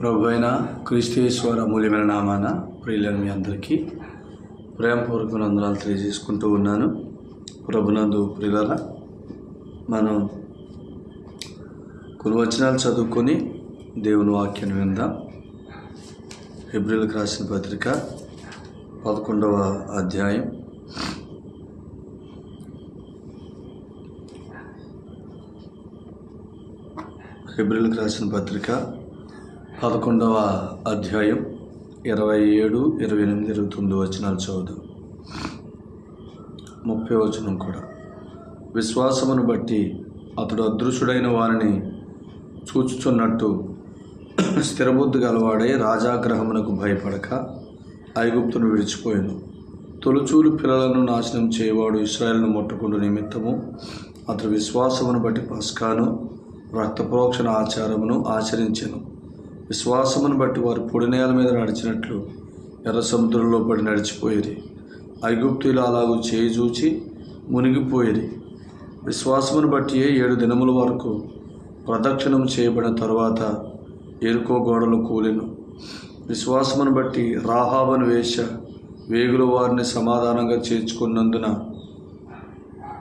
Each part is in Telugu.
ప్రభు అయిన క్రీస్తేశ్వర మూల్యమైన నామాన ప్రియులను మీ అందరికీ ప్రేమపూర్వక నందనాలు తెలియజేసుకుంటూ ఉన్నాను. ప్రభునందు ప్రియుల మనం కొన్ని వచనాలు చదువుకొని దేవుని వాక్యాన్ని విందాం. ఫిబ్రిల్కి రాసిన పత్రిక పదకొండవ అధ్యాయం. ఫిబ్రిల్కి రాసిన పత్రిక పదకొండవ అధ్యాయం ఇరవై ఏడు ఇరవై ఎనిమిది ఇరవై తొమ్మిది వచనాలు చదువు ముప్పై వచనం కూడా. విశ్వాసమును బట్టి అతడు అదృశ్యుడైన వారిని చూచుచున్నట్టు స్థిరబుద్ధి గలవాడే రాజాగ్రహమునకు భయపడక ఐగుప్తును విడిచిపోయాను. తొలుచూలు పిల్లలను నాశనం చేయవాడు ఇస్రాయల్ను ముట్టకుండా నిమిత్తము అతడు విశ్వాసమును బట్టి పస్కాను రక్తప్రోక్షణ ఆచారమును ఆచరించెను. విశ్వాసమును బట్టి వారు పొడి నేల మీద నడిచినట్లు ఎర్ర సముద్రంలో పడి నడిచిపోయేది. ఐగుప్తులు అలాగూ చేయి చూచి మునిగిపోయేది. విశ్వాసమును బట్టి ఏడు దినముల వరకు ప్రదక్షిణం చేయబడిన తరువాత ఎరుకో గోడలు కూలెను. విశ్వాసమును బట్టి రాహాబను వేష వేగుల వారిని సమాధానంగా చేర్చుకున్నందున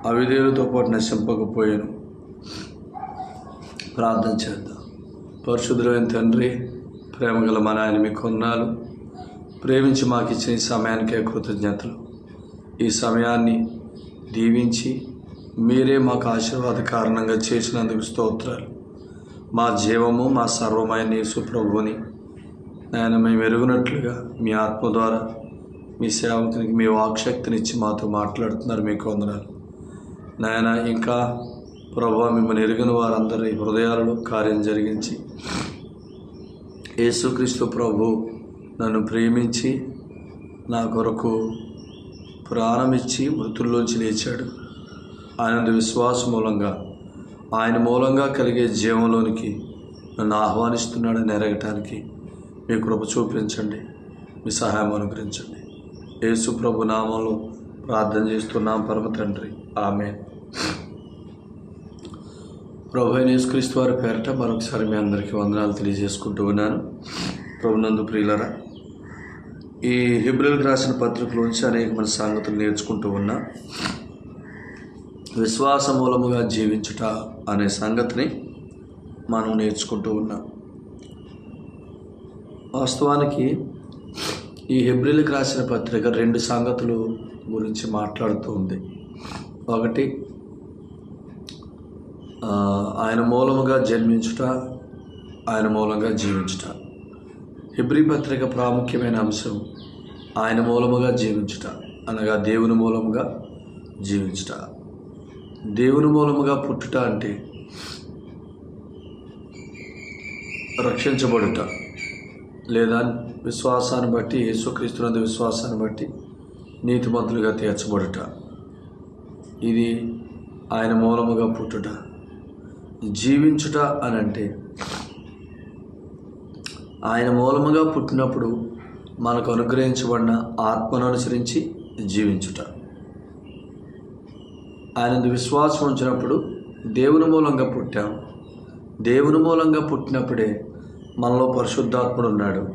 అవిధేయులతో పాటు నశింపకపోయాను. ప్రార్థన చేద్దాం. పరిశుద్ధులైన తండ్రి ప్రేమగల మా నాయన మీ కొన్నాళ్ళు ప్రేమించి మాకు ఇచ్చిన ఈ సమయానికే కృతజ్ఞతలు. ఈ సమయాన్ని దీవించి మీరే మాకు ఆశీర్వాద కారణంగా చేసినందుకు స్తోత్రాలు. మా జీవము మా సర్వమైన యేసు ఆయన నాయన మేము ఎరుగునట్లుగా మీ ఆత్మ ద్వారా మీ సేవకునికి మీ వాక్శక్తినిచ్చి మాతో మాట్లాడుతున్నారు మీకు వందనాలు నాయన ఇంకా ప్రభు మిమ్మల్ని ఎరిగిన వారందరి హృదయాలలో కార్యం జరిగించి యేసుక్రీస్తు ప్రభు నన్ను ప్రేమించి నా కొరకు ప్రాణమిచ్చి మృతుల్లోంచి లేచాడు. ఆయన విశ్వాసం మూలంగా ఆయన మూలంగా కలిగే జీవంలోనికి నన్ను ఆహ్వానిస్తున్నాడని ఎరగటానికి మీ కృప చూపించండి మీ సహాయం అనుగ్రహించండి. యేసు ప్రభు నామంలో ప్రార్థన చేస్తున్నాం పరమ తండ్రి. ఆమె ప్రభు అయిన యేసుక్రీస్తు వారి పేరట మరొకసారి మీ అందరికీ వందనాలు తెలియజేసుకుంటూ ఉన్నాను. ప్రభునందు ప్రియులరా ఈ హిబ్రిల్కి రాసిన పత్రికలోంచి అనేకమైన సంగతులు నేర్చుకుంటూ ఉన్నా విశ్వాస మూలముగా జీవించుట అనే సంగతిని మనం నేర్చుకుంటూ ఉన్నాం. వాస్తవానికి ఈ హెబ్రిల్కి రాసిన పత్రిక రెండు సంగతులు గురించి మాట్లాడుతూ ఉంది. ఒకటి ఆయన మూలముగా జన్మించుట ఆయన మూలంగా జీవించుట. హిబ్రి పత్రిక ప్రాముఖ్యమైన అంశం ఆయన మూలముగా జీవించుట అనగా దేవుని మూలముగా జీవించుట. దేవుని మూలముగా పుట్టుట అంటే రక్షించబడుట లేదా విశ్వాసాన్ని బట్టి యేసుక్రీస్తునందు విశ్వాసాన్ని బట్టి నీతిమంతులుగా తీర్చబడుట. ఇది ఆయన మూలముగా పుట్టుట. జీవించుట అని అంటే ఆయన మూలముగా పుట్టినప్పుడు మనకు అనుగ్రహించబడిన ఆత్మను అనుసరించి జీవించుట. ఆయన విశ్వాసం ఉంచినప్పుడు దేవుని మూలంగా పుట్టాం. దేవుని మూలంగా పుట్టినప్పుడే మనలో పరిశుద్ధాత్ముడు ఉన్నాడు.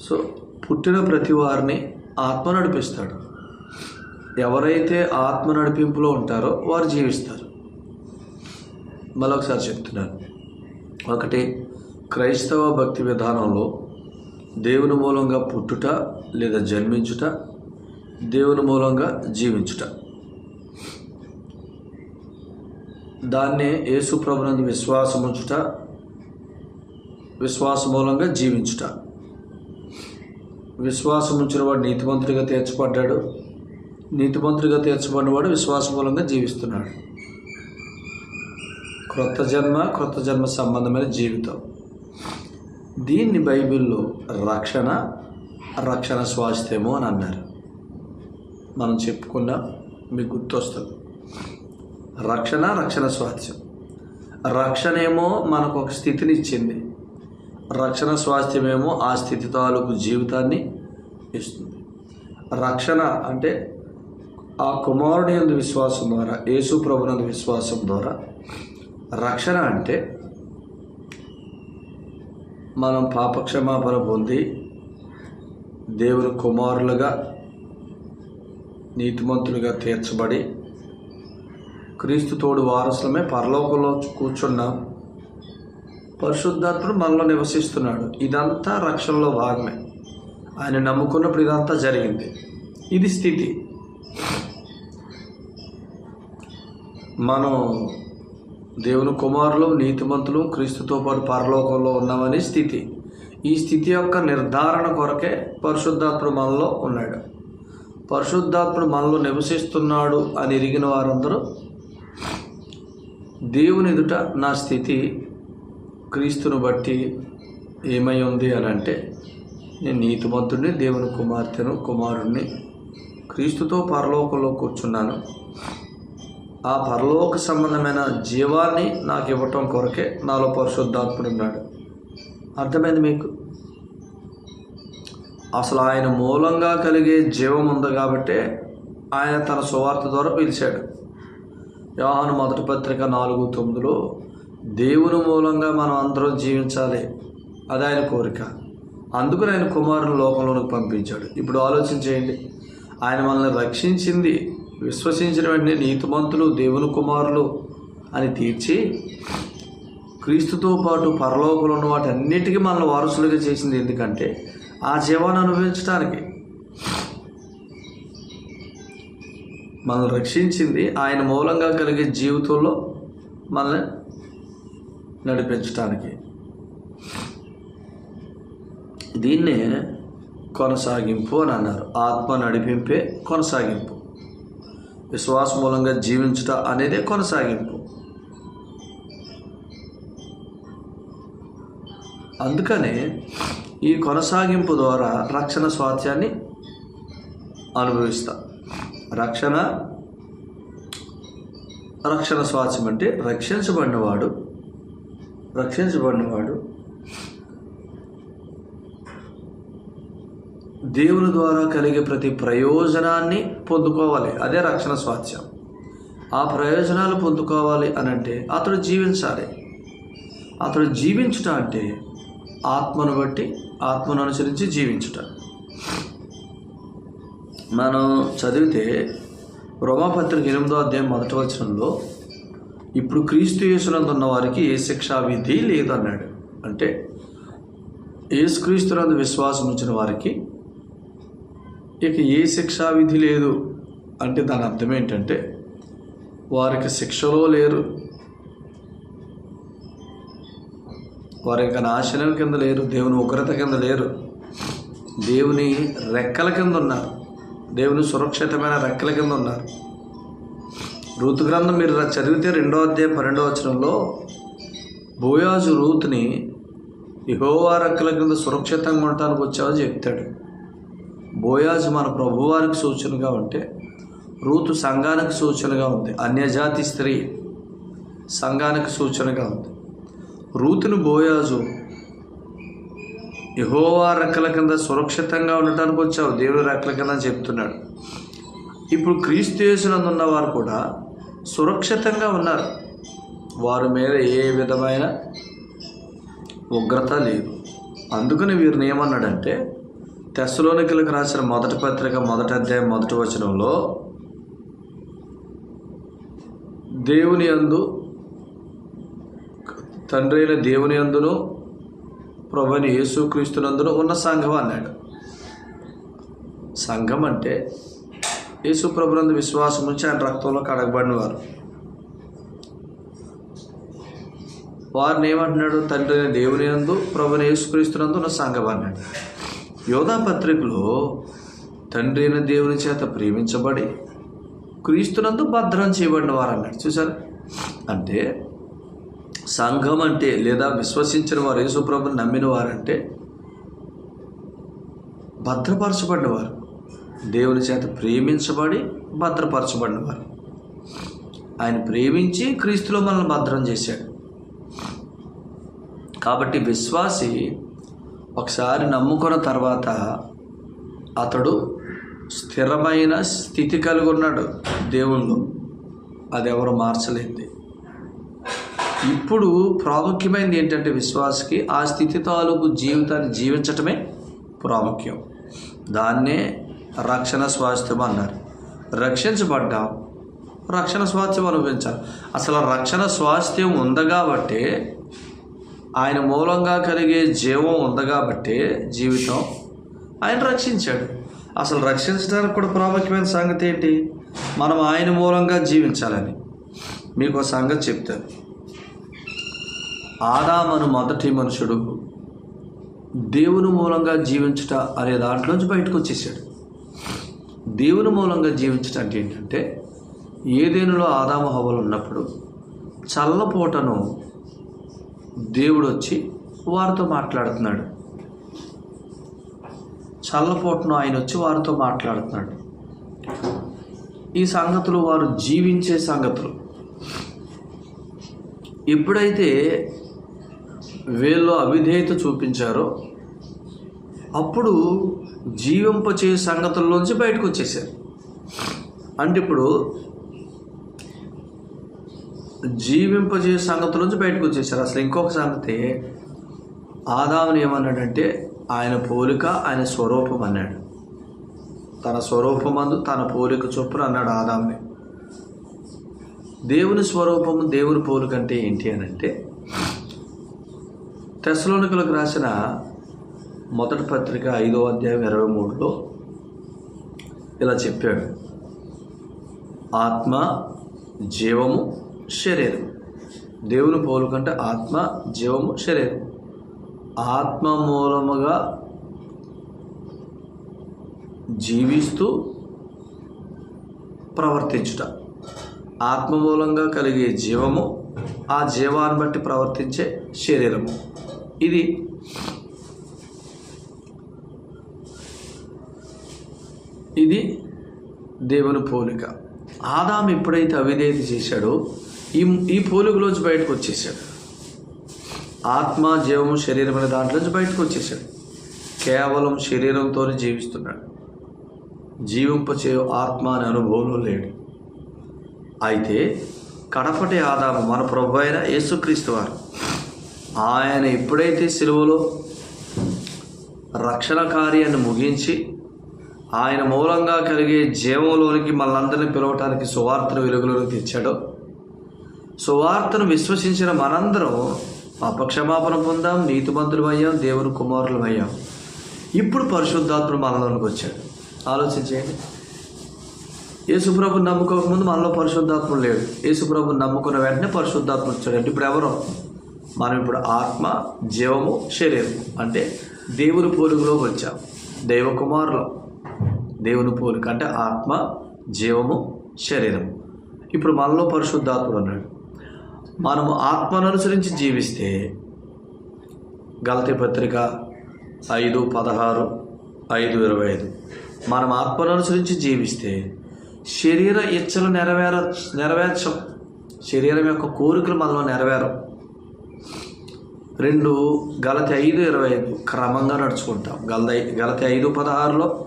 సో పుట్టిన ప్రతి వారిని ఆత్మ నడిపిస్తాడు. ఎవరైతే ఆత్మ నడిపింపులో ఉంటారో వారు జీవిస్తారు. మరొకసారి చెప్తున్నాను. ఒకటి క్రైస్తవ భక్తి విధానంలో దేవుని మూలంగా పుట్టుట లేదా జన్మించుట దేవుని మూలంగా జీవించుట. దాన్నే యేసు ప్రభునందు విశ్వాసం ఉంచుట విశ్వాస మూలంగా జీవించుట. విశ్వాసం ఉంచిన వాడు నీతిమంతుడిగా తీర్చబడ్డాడు. నీతిమంతుడిగా తీర్చబడినవాడు విశ్వాస మూలంగా జీవిస్తున్నాడు. క్రొత్త జన్మ క్రొత్త జన్మ సంబంధమైన జీవితం. దీన్ని బైబిల్లో రక్షణ రక్షణ స్వాస్థ్యము అని అన్నారు. మనం చెప్పుకున్న మీకు గుర్తొస్తుంది. రక్షణ రక్షణ స్వాస్థ్యం. రక్షణ ఏమో మనకు ఒక స్థితిని ఇచ్చింది రక్షణ స్వాస్థ్యమేమో ఆ స్థితి తాలూకు జీవితాన్ని ఇస్తుంది. రక్షణ అంటే ఆ కుమారుని యందు విశ్వాసం ద్వారా యేసు ప్రభునందు విశ్వాసం ద్వారా రక్షణ అంటే మనం పాపక్షమాపణ పొంది దేవుని కుమారులుగా నీతిమంతులుగా తీర్చబడి క్రీస్తు తోడు వారసులమే పరలోకంలో కూర్చున్నాం. పరిశుద్ధాత్ముడు మనలో నివసిస్తున్నాడు. ఇదంతా రక్షణలో భాగమే. ఆయన నమ్ముకున్నప్పుడు ఇదంతా జరిగింది. ఇది స్థితి. మనం దేవుని కుమారులు నీతిమంతులు క్రీస్తుతో పాటు పరలోకంలో ఉన్నామని స్థితి. ఈ స్థితి యొక్క నిర్ధారణ కొరకే పరిశుద్ధాత్ముడు మనలో ఉన్నాడు. పరిశుద్ధాత్ముడు మనలో నివసిస్తున్నాడు అని ఎరిగిన వారందరూ దేవుని ఎదుట నా స్థితి క్రీస్తును బట్టి ఏమై ఉంది అని అంటే నేను నీతిమంతుడిని దేవుని కుమార్తెను కుమారుణ్ణి క్రీస్తుతో పరలోకంలో కూర్చున్నాను. ఆ పరలోక సంబంధమైన జీవాన్ని నాకు ఇవ్వటం కొరకే నాలో పరిశుద్ధాత్ముడు ఉన్నాడు. అర్థమైంది మీకు? అసలు ఆయన మూలంగా కలిగే జీవం ఉంది కాబట్టే ఆయన తన సువార్త ద్వారా పిలిచాడు. యోహాను మొదటి పత్రిక నాలుగు తొమ్మిదిలో దేవుని మూలంగా మనం అందరం జీవించాలి. అది ఆయన కోరిక. అందుకు ఆయన కుమారుని లోకంలోనికి పంపించాడు. ఇప్పుడు ఆలోచన చేయండి ఆయన మనల్ని రక్షించింది విశ్వసించిన వెంటనే నీతిమంతులు దేవుని కుమారులు అని తీర్చి క్రీస్తుతో పాటు పరలోకంలో ఉన్న వాటి అన్నిటికీ మనల్ని వారసులుగా చేసింది ఎందుకంటే ఆ జీవాన్ని అనుభవించడానికి మనల్ని రక్షించింది ఆయన మూలంగా కలిగే జీవితంలో మనల్ని నడిపించడానికి దీన్నే కొనసాగింపు అని అన్నారు. ఆత్మ నడిపింపే కొనసాగింపు. విశ్వాస మూలంగా జీవించుట అనేదే కొనసాగింపు. అందుకనే ఈ కొనసాగింపు ద్వారా రక్షణ స్వాత్యాన్ని అనుభవిస్తా. రక్షణ రక్షణ స్వాస్థ్యం అంటే రక్షించబడినవాడు రక్షించబడినవాడు దేవుని ద్వారా కలిగే ప్రతి ప్రయోజనాన్ని పొందుకోవాలి. అదే రక్షణ స్వాస్థ్యం. ఆ ప్రయోజనాలు పొందుకోవాలి అని అంటే అతడు జీవించాలి. అతడు జీవించుట అంటే ఆత్మను బట్టి ఆత్మను అనుసరించి జీవించుట. మనం చదివితే రోమాపత్రిక ఎనిమిదో అధ్యాయం మొదటి వచనంలో ఇప్పుడు క్రీస్తు యేసునందు ఉన్న వారికి ఏ శిక్షా విధి లేదన్నాడు. అంటే యేసుక్రీస్తునందు విశ్వాసం ఉంచిన వారికి ఇక ఏ శిక్షా విధి లేదు అంటే దాని అర్థం ఏంటంటే వారికి శిక్షలో లేరు. వారి యొక్క నాశనం కింద లేరు. దేవుని ఉగ్రత కింద లేరు. దేవుని రెక్కల కింద ఉన్నారు. దేవుని సురక్షితమైన రెక్కల కింద ఉన్నారు. రూతు గ్రంథం మీరు చదివితే రెండో అధ్యాయం పన్నెండో వచనంలో బోయాజు రూతుని యహోవా రెక్కల కింద సురక్షితంగా ఉండటానికి వచ్చావని చెప్తాడు. బోయాజు మన ప్రభువారికి సూచనగా ఉంటే రూతు సంఘానికి సూచనగా ఉంది. అన్యజాతి స్త్రీ సంఘానికి సూచనగా ఉంది. రూతును బోయాజు యహోవా రెక్కల కింద సురక్షితంగా ఉండటానికి వచ్చావు. దేవుడు రెక్కల కింద చెప్తున్నాడు. ఇప్పుడు క్రీస్తు యేసునందు వారు కూడా సురక్షితంగా ఉన్నారు. వారి మీద ఏ విధమైన ఉగ్రత లేదు. అందుకని వీరిని ఏమన్నాడంటే తెస్సులోనికలకు రాసిన మొదటి పత్రిక మొదటి అధ్యాయం మొదటి వచనంలో దేవుని యందు తండ్రి అయిన దేవుని అందును ప్రభుని యేసుక్రీస్తునందును ఉన్న సంఘం అన్నాడు. సంఘం అంటే యేసు ప్రభునందు విశ్వాసం ఉంచి ఆయన రక్తంలో కడగబడిన వారు. వారిని ఏమంటున్నాడు? తండ్రి అయిన దేవుని యందు ప్రభుని యేసుక్రీస్తునందు ఉన్న సంఘం అన్నాడు. యోధా పత్రికలో తండ్రి అయిన దేవుని చేత ప్రేమించబడి క్రీస్తునందు భద్రం చేయబడిన వారు అన్నాడు చూసారు అంటే సంఘం అంటే లేదా విశ్వసించిన వారు యేసుప్రభుని నమ్మిన వారంటే భద్రపరచబడినవారు. దేవుని చేత ప్రేమించబడి భద్రపరచబడినవారు. ఆయన ప్రేమించి క్రీస్తులో మనల్ని భద్రం చేశాడు. కాబట్టి విశ్వాసి ఒకసారి నమ్ముకున్న తర్వాత అతడు స్థిరమైన స్థితి కలిగి ఉన్నాడు దేవుళ్ళు అది ఎవరు మార్చలేంది ఇప్పుడు ప్రాముఖ్యమైనది ఏంటంటే విశ్వాసకి ఆ స్థితి తాలూకు జీవితాన్ని జీవించటమే ప్రాముఖ్యం. దాన్నే రక్షణ స్వాస్థ్యం అన్నారు. రక్షించబడ్డాం రక్షణ స్వాస్థ్యం అనుభవించాలి. అసలు రక్షణ స్వాస్థ్యం ఉంది కాబట్టి ఆయన మూలంగా కలిగే జీవం ఉంది కాబట్టి జీవితం ఆయన రక్షించాడు. అసలు రక్షించడానికి కూడా ప్రాముఖ్యమైన సంగతి ఏంటి? మనం ఆయన మూలంగా జీవించాలని. మీకు ఒక సంగతి చెప్తాను. ఆదామను మొదటి మనుషుడు దేవుని మూలంగా జీవించుట అనే దాంట్లోంచి బయటకు వచ్చేసాడు దేవుని మూలంగా జీవించటం అంటే ఏంటంటే ఏదేనులో ఆదామ హవలు ఉన్నప్పుడు చల్లపోటను దేవుడు వచ్చి వారితో మాట్లాడుతున్నాడు. చల్లపోటును ఆయన వచ్చి వారితో మాట్లాడుతున్నాడు. ఈ సంగతులు వారు జీవించే సంగతులు. ఎప్పుడైతే వీళ్ళు అవిధేయత చూపించారో అప్పుడు జీవింపచే సంగతుల్లోంచి బయటకు వచ్చేసారు అంటే ఇప్పుడు జీవింపజే సంగతి నుంచి బయటకు వచ్చేసారు. అసలు ఇంకొక సంగతి ఆదాముని ఏమన్నాడంటే ఆయన పోలిక ఆయన స్వరూపం అన్నాడు. తన స్వరూపమందు తన పోలిక చొప్పున అన్నాడు ఆదాముని. దేవుని స్వరూపము దేవుని పోలిక అంటే ఏంటి అని అంటే తెసలోనికలకు రాసిన మొదటి పత్రిక ఐదో అధ్యాయం ఇరవై మూడులో ఇలా చెప్పాడు. ఆత్మ జీవము శరీరం. దేవుని పోలుకంటే ఆత్మ జీవము శరీరం. ఆత్మ మూలముగా జీవిస్తూ ప్రవర్తించుట. ఆత్మ మూలంగా కలిగే జీవము ఆ జీవాన్ని బట్టి ప్రవర్తించే శరీరము. ఇది ఇది దేవుని పోలిక. ఆదాం ఎప్పుడైతే అవిధేయత చేశాడో ఈ ఈ పోలుగులోంచి బయటకు వచ్చేసాడు. ఆత్మ జీవము శరీరం అనే దాంట్లోంచి బయటకు వచ్చేసాడు. కేవలం శరీరంతోనే జీవిస్తున్నాడు. జీవింపచే ఆత్మ అనే అనుభవంలో లేడు. అయితే కడపటి ఆదాము మన ప్రభు అయిన యేసుక్రీస్తు వారు ఆయన ఎప్పుడైతే సిలువలో రక్షణ కార్యాన్ని ముగించి ఆయన మూలంగా కలిగే జీవంలోనికి మనందరినీ పిలవటానికి సువార్తను వెలుగులోకి తెచ్చాడో సువార్తను విశ్వసించిన మనందరం పాపక్షమాపణ పొందాం నీతిమంతులు అయ్యాం దేవుని కుమారులు అయ్యాం. ఇప్పుడు పరిశుద్ధాత్ముడు మనలోనికి వచ్చాడు. ఆలోచించేయండి. యేసుప్రభు నమ్ముకోకముందు మనలో పరిశుద్ధాత్ముడు లేడు యేసుప్రభు నమ్ముకున్న వెంటనే పరిశుద్ధాత్ముడు వచ్చాడు. అంటే ఇప్పుడు ఎవరు? మనం ఇప్పుడు ఆత్మ జీవము శరీరం. అంటే దేవుని పోలుగులోకి వచ్చాం. దైవ కుమారులు దేవుని పోలిక అంటే ఆత్మ జీవము శరీరం. ఇప్పుడు మనలో పరిశుద్ధాత్ముడు అన్నాడు మనము ఆత్మను అనుసరించి జీవిస్తే గలతి పత్రిక ఐదు పదహారు ఐదు ఇరవై ఐదు. మనం ఆత్మను అనుసరించి జీవిస్తే శరీర ఇచ్చలు నెరవేర నెరవేర్చం. శరీరం యొక్క కోరికలు మనలో నెరవేరం. రెండు గలతి ఐదు ఇరవై ఐదు క్రమంగా నడుచుకుంటాం. గల గలతి ఐదు పదహారులో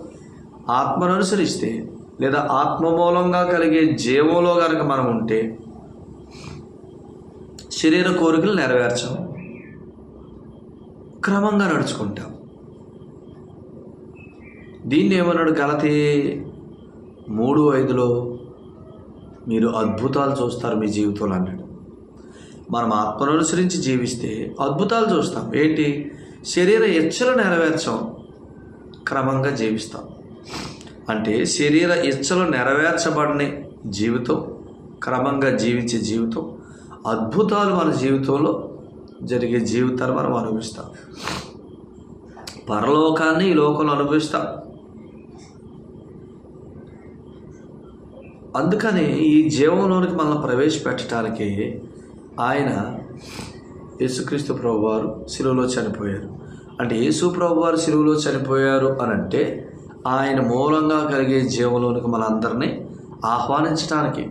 ఆత్మను అనుసరిస్తే లేదా ఆత్మ మూలంగా కలిగే జీవంలో కనుక మనం ఉంటే శరీర కోరికలు నెరవేర్చాం క్రమంగా నడుచుకుంటాం దీన్ని ఏమన్నాడు గలతి? మూడు ఐదులో మీరు అద్భుతాలు చూస్తారు మీ జీవితంలో అన్నాడు. మనం ఆత్మను అనుసరించి జీవిస్తే అద్భుతాలు చూస్తాం. ఏంటి? శరీర ఇచ్చలు నెరవేర్చాం క్రమంగా జీవిస్తాం. అంటే శరీర ఇచ్చలు నెరవేర్చబడని జీవితం క్రమంగా జీవించే జీవితం అద్భుతాలు మన జీవితంలో జరిగే జీవితాన్ని మనం అనుభవిస్తాం పరలోకాన్ని ఈ లోకంలో అనుభవిస్తాం అందుకని ఈ జీవంలోనికి మనల్ని ప్రవేశపెట్టడానికి ఆయన యేసుక్రీస్తు ప్రభు వారు సిలువలో చనిపోయారు. అంటే యేసు ప్రభు వారు సిలువలో చనిపోయారు అని అంటే ఆయన మూలంగా కలిగే జీవంలోనికి మనందరినీ ఆహ్వానించడానికి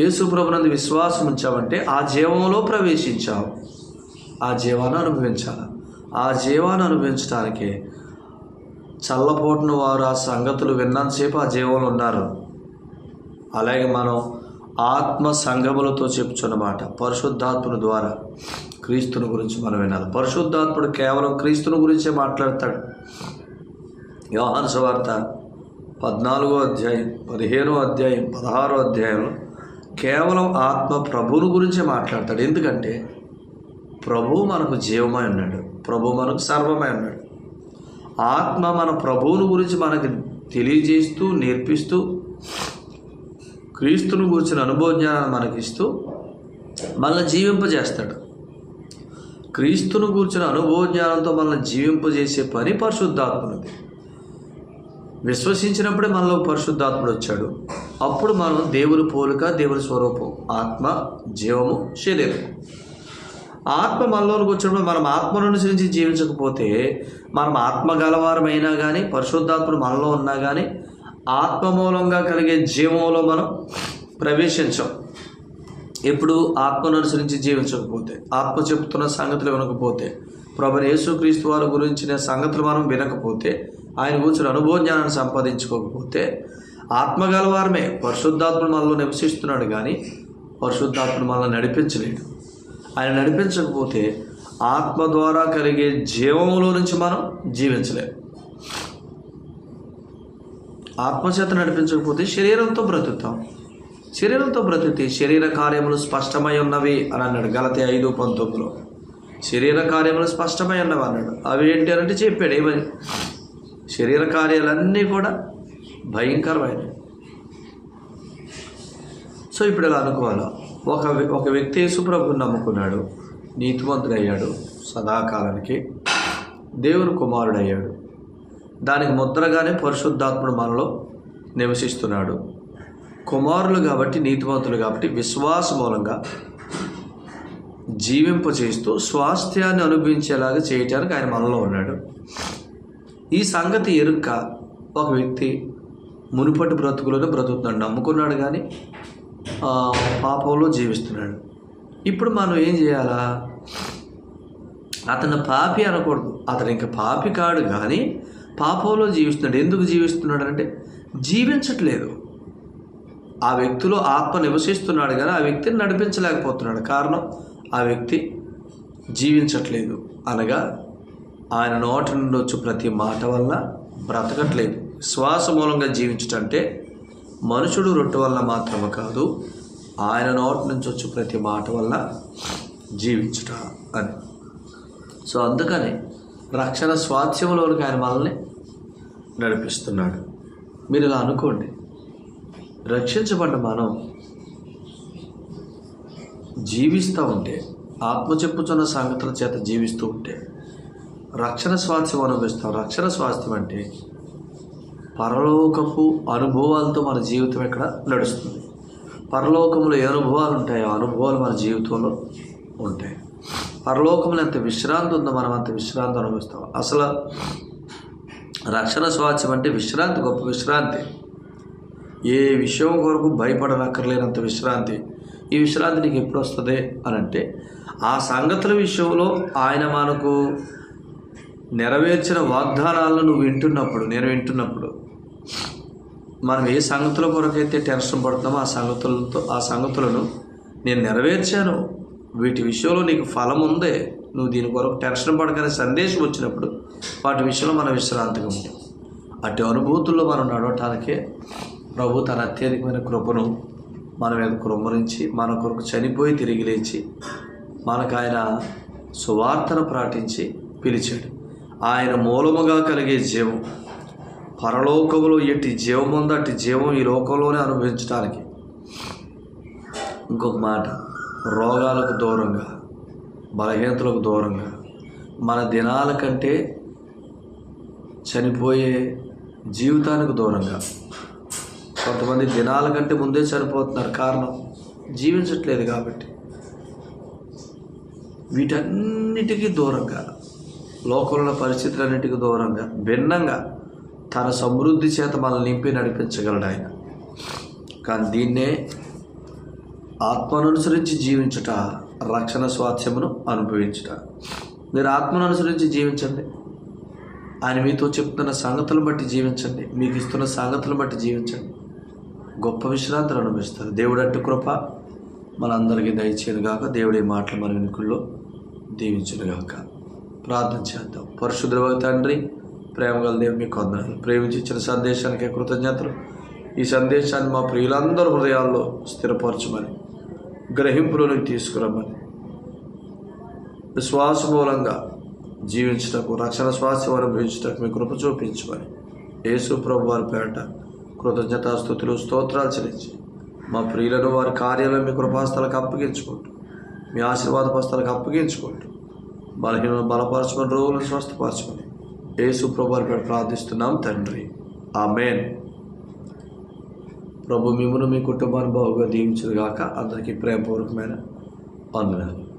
యేసుప్రభునందు విశ్వాసం ఉంచామంటే ఆ జీవంలో ప్రవేశించావు. ఆ జీవాన్ని అనుభవించాలి? ఆ జీవాన్ని అనుభవించడానికి చల్లపోటున వారు ఆ సంగతులు విన్నంతసేపు ఆ జీవంలో ఉన్నారు. అలాగే మనం ఆత్మ సంగములతో చెప్పుచున్నమాట పరిశుద్ధాత్ముని ద్వారా క్రీస్తుని గురించి మనం వినాలి. పరిశుద్ధాత్ముడు కేవలం క్రీస్తుని గురించే మాట్లాడతాడు. యోహాను సువార్త పద్నాలుగో అధ్యాయం పదిహేనో అధ్యాయం పదహారో అధ్యాయంలో కేవలం ఆత్మ ప్రభువుని గురించే మాట్లాడతాడు. ఎందుకంటే ప్రభువు మనకు జీవమై ఉన్నాడు. ప్రభు మనకు సర్వమై ఉన్నాడు. ఆత్మ మన ప్రభువుని గురించి మనకు తెలియజేస్తూ నేర్పిస్తూ క్రీస్తుని గురించిన అనుభవ జ్ఞానాన్ని మనకిస్తూ మనల్ని జీవింపజేస్తాడు. క్రీస్తును కూర్చున్న అనుభవ జ్ఞానంతో మనల్ని జీవింపజేసే పని పరిశుద్ధాత్మది విశ్వసించినప్పుడే మనలో పరిశుద్ధాత్ముడు వచ్చాడు. అప్పుడు మనం దేవుని పోలిక దేవుని స్వరూపం ఆత్మ జీవము శరీరం. ఆత్మ మనలోనికి వచ్చినప్పుడు మనం ఆత్మను అనుసరించి జీవించకపోతే మనం ఆత్మ గలవారమైనా కానీ పరిశుద్ధాత్ముడు మనలో ఉన్నా కానీ ఆత్మ మూలంగా కలిగే జీవంలో మనం ప్రవేశించాం. ఎప్పుడు ఆత్మను అనుసరించి జీవించకపోతే ఆత్మ చెప్తున్న సంగతులు వినకపోతే ప్రభు యేసుక్రీస్తు వారి గురించిన సంగతులు మనం వినకపోతే ఆయన కూర్చుని అనుభవ జ్ఞానాన్ని సంపాదించుకోకపోతే ఆత్మ గలవారమే పరిశుద్ధాత్ముడు మనలో నివసిస్తున్నాడు కానీ పరిశుద్ధాత్ముడు మనల్ని నడిపించలేడు. ఆయన నడిపించకపోతే ఆత్మ ద్వారా కలిగే జీవంలో నుంచి మనం జీవించలేము. ఆత్మచేత నడిపించకపోతే శరీరంతో బ్రతుకుతాం. శరీరంతో బ్రతికితే శరీర కార్యములు స్పష్టమై ఉన్నవి అని అన్నాడు గలతే ఐదు పంతొమ్మిదిలో. శరీర కార్యములు స్పష్టమై ఉన్నవి అన్నాడు. అవి ఏంటి అని అంటే చెప్పాడు ఏమని? శరీర కార్యాలన్నీ కూడా భయంకరమైనవి. సో ఇప్పుడు ఇలా అనుకోవాలా? ఒక ఒక వ్యక్తి యేసుప్రభుని నమ్ముకున్నాడు నీతిమంతుడయ్యాడు సదాకాలానికి దేవుని కుమారుడయ్యాడు. దానికి ముద్రగానే పరిశుద్ధాత్ముడు మనలో నివసిస్తున్నాడు. కుమారులు కాబట్టి నీతిమంతులు కాబట్టి విశ్వాస మూలంగా జీవింపచేస్తూ స్వాస్థ్యాన్ని అనుభవించేలాగా చేయటానికి ఆయన మనలో ఉన్నాడు. ఈ సంగతి ఎరుక్క ఒక వ్యక్తి మునుపటి బ్రతుకులోనే బ్రతుకుతున్నాడు నమ్ముకున్నాడు కానీ పాపంలో జీవిస్తున్నాడు. ఇప్పుడు మనం ఏం చేయాలా? అతను పాపి అనకూడదు. అతను ఇంకా పాపి కాడు కానీ పాపంలో జీవిస్తున్నాడు. ఎందుకు జీవిస్తున్నాడు అంటే జీవించట్లేదు. ఆ వ్యక్తిలో ఆత్మ నివసిస్తున్నాడు కానీ ఆ వ్యక్తిని నడిపించలేకపోతున్నాడు. కారణం ఆ వ్యక్తి జీవించట్లేదు అనగా ఆయన నోటి నుండి వచ్చే ప్రతి మాట వల్ల బ్రతకట్లేదు. శ్వాస మూలంగా జీవించటంటే మనుషుడు రొట్టె వల్ల మాత్రమే కాదు ఆయన నోటి నుంచి వచ్చే ప్రతి మాట వల్ల జీవించుట అని. సో అందుకని రక్షణ స్వాస్థ్యంలోనికి ఆయన మనల్ని నడిపిస్తున్నాడు. మీరు ఇలా అనుకోండి రక్షించబడ్డ మనం జీవిస్తూ ఉంటే ఆత్మ చెప్పుచున్న సంగతుల చేత జీవిస్తూ ఉంటే రక్షణ స్వాస్థ్యం అనుభవిస్తాం రక్షణ స్వాస్థ్యం అంటే పరలోకపు అనుభవాలతో మన జీవితం ఇక్కడ నడుస్తుంది? పరలోకంలో ఏ అనుభవాలు ఉంటాయో ఆ అనుభవాలు మన జీవితంలో ఉంటాయి. పరలోకంలో ఎంత విశ్రాంతి ఉందో మనం అంత విశ్రాంతి అనుభవిస్తాం. అసలు రక్షణ స్వాస్థ్యం అంటే విశ్రాంతి గొప్ప విశ్రాంతి. ఏ విషయం కొరకు భయపడనక్కర్లేనంత విశ్రాంతి. ఈ విశ్రాంతి నీకు ఎప్పుడు వస్తుంది? అని అంటే ఆ సంగతుల విషయంలో ఆయన మనకు నెరవేర్చిన వాగ్దానాలను నువ్వు వింటున్నప్పుడు నేను వింటున్నప్పుడు మనం ఏ సంగతుల కొరకైతే టెన్షన్ పడుతున్నామో ఆ సంగతులతో ఆ సంగతులను నేను నెరవేర్చాను. వీటి విషయంలో నీకు ఫలం ఉందే. నువ్వు దీని కొరకు టెన్షన్ పడకనే సందేశం వచ్చినప్పుడు వాటి విషయంలో మన విశ్రాంతిగా ఉంటాం. అటు అనుభూతుల్లో మనం నడవటానికే ప్రభు తన అత్యధికమైన కృపను మన మీద కృమ్మరించి మన కొరకు చనిపోయి తిరిగి లేచి మనకు ఆయన సువార్తను ప్రాటించి పిలిచాడు. ఆయన మూలముగా కలిగే జీవం. పరలోకములో ఎట్టి జీవం ఉందో అట్టి జీవం ఈ లోకంలోనే అనుభవించడానికి ఇంకొక మాట రోగాలకు దూరంగా బలహీనతలకు దూరంగా మన దినాల కంటే చనిపోయే జీవితానికి దూరంగా. కొంతమంది దినాల కంటే ముందే చనిపోతున్నారు. కారణం జీవించట్లేదు కాబట్టి. వీటన్నిటికీ దూరంగా. లోకంలో పరిస్థితులన్నిటికి దూరంగా భిన్నంగా తన సమృద్ధి చేత మనల్ని నింపి నడిపించగలడు ఆయన. కానీ దీన్నే ఆత్మనుసరించి జీవించుట రక్షణ స్వాస్థ్యమును అనుభవించుట. మీరు ఆత్మను అనుసరించి జీవించండి. ఆయన మీతో చెప్తున్న సంగతులను బట్టి జీవించండి. మీకు ఇస్తున్న సంగతులను బట్టి జీవించండి. గొప్ప విశ్రాంతిని అనుభవిస్తారు. దేవుడు అట్టు కృప మనందరికీ దయచేయను గాక దేవుడి మాటలు మన వెనుకల్లో దీవించను గాక ప్రార్థన చేద్దాం. పరిశుద్ధ తండ్రి ప్రేమగల దేవుని మీకు ప్రేమించిన సందేశానికి కృతజ్ఞతలు. ఈ సందేశాన్ని మా ప్రియులందరూ హృదయాల్లో స్థిరపరచమని గ్రహింపులోనికి తీసుకురమ్మని విశ్వాస మూలంగా జీవించటకు రక్షణ స్వాస్థ్యం అనుభవించటకు మీ కృప చూపించమని యేసు ప్రభు వారి పేరట కృతజ్ఞతాస్థుతులు స్తోత్రాలు చెల్లించి మా ప్రియులను వారి కార్యాలను మీ కృపాస్థలకు అప్పగించుకుంటూ మీ ఆశీర్వాద పస్తాలకు అప్పగించుకుంటూ బలహీన బలపరచమని రోగులను స్వస్థపరచమని యేసు ప్రభు పేరు ప్రార్థిస్తున్నాం తండ్రి. ఆ మేన్ ప్రభు మిమ్మల్ని మీ కుటుంబాన్ని బాగుగా దీవించదుగాక అందరికీ ప్రేమపూర్వకమైన వందనాలు.